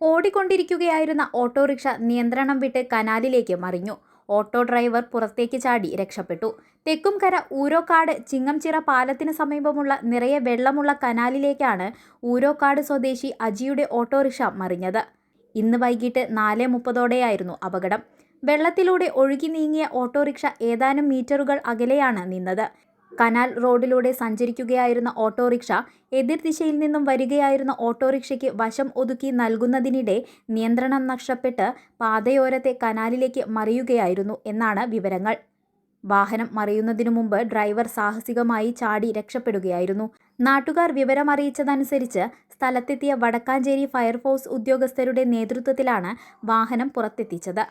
ഓടിക്കൊണ്ടിരിക്കുകയായിരുന്ന autorickshaw നിയന്ത്രണം വിട്ട് കനാലിലേക്ക് മറിഞ്ഞു. ഓട്ടോ ഡ്രൈവർ പുറത്തേക്ക് ചാടി രക്ഷപ്പെട്ടു. തെക്കുംകര ഊരോക്കാട് ചിങ്ങംചിറ പാലത്തിന് സമീപമുള്ള നിറയെ വെള്ളമുള്ള കനാലിലേക്കാണ് ഊരോക്കാട് സ്വദേശി അജിയുടെ ഓട്ടോറിക്ഷ മറിഞ്ഞത്. ഇന്ന് വൈകിട്ട് നാല് മുപ്പതോടെയായിരുന്നു അപകടം. വെള്ളത്തിലൂടെ ഒഴുകി നീങ്ങിയ ഓട്ടോറിക്ഷ ഏതാനും മീറ്ററുകൾ അകലെയാണ് നിന്നത്. കനാൽ റോഡിലൂടെ സഞ്ചരിക്കുകയായിരുന്ന ഓട്ടോറിക്ഷ എതിർദിശയിൽ നിന്നും വരികയായിരുന്ന ഓട്ടോറിക്ഷയ്ക്ക് വശം ഒതുക്കി നൽകുന്നതിനിടെ നിയന്ത്രണം നഷ്ടപ്പെട്ട് പാതയോരത്തെ കനാലിലേക്ക് മറിയുകയായിരുന്നു എന്നാണ് വിവരങ്ങൾ. വാഹനം മറിയുന്നതിനു മുമ്പ് ഡ്രൈവർ സാഹസികമായി ചാടി രക്ഷപ്പെടുകയായിരുന്നു. നാട്ടുകാർ വിവരമറിയിച്ചതനുസരിച്ച് സ്ഥലത്തെത്തിയ വടക്കാഞ്ചേരി ഫയർഫോഴ്സ് ഉദ്യോഗസ്ഥരുടെ നേതൃത്വത്തിലാണ് വാഹനം പുറത്തെത്തിച്ചത്.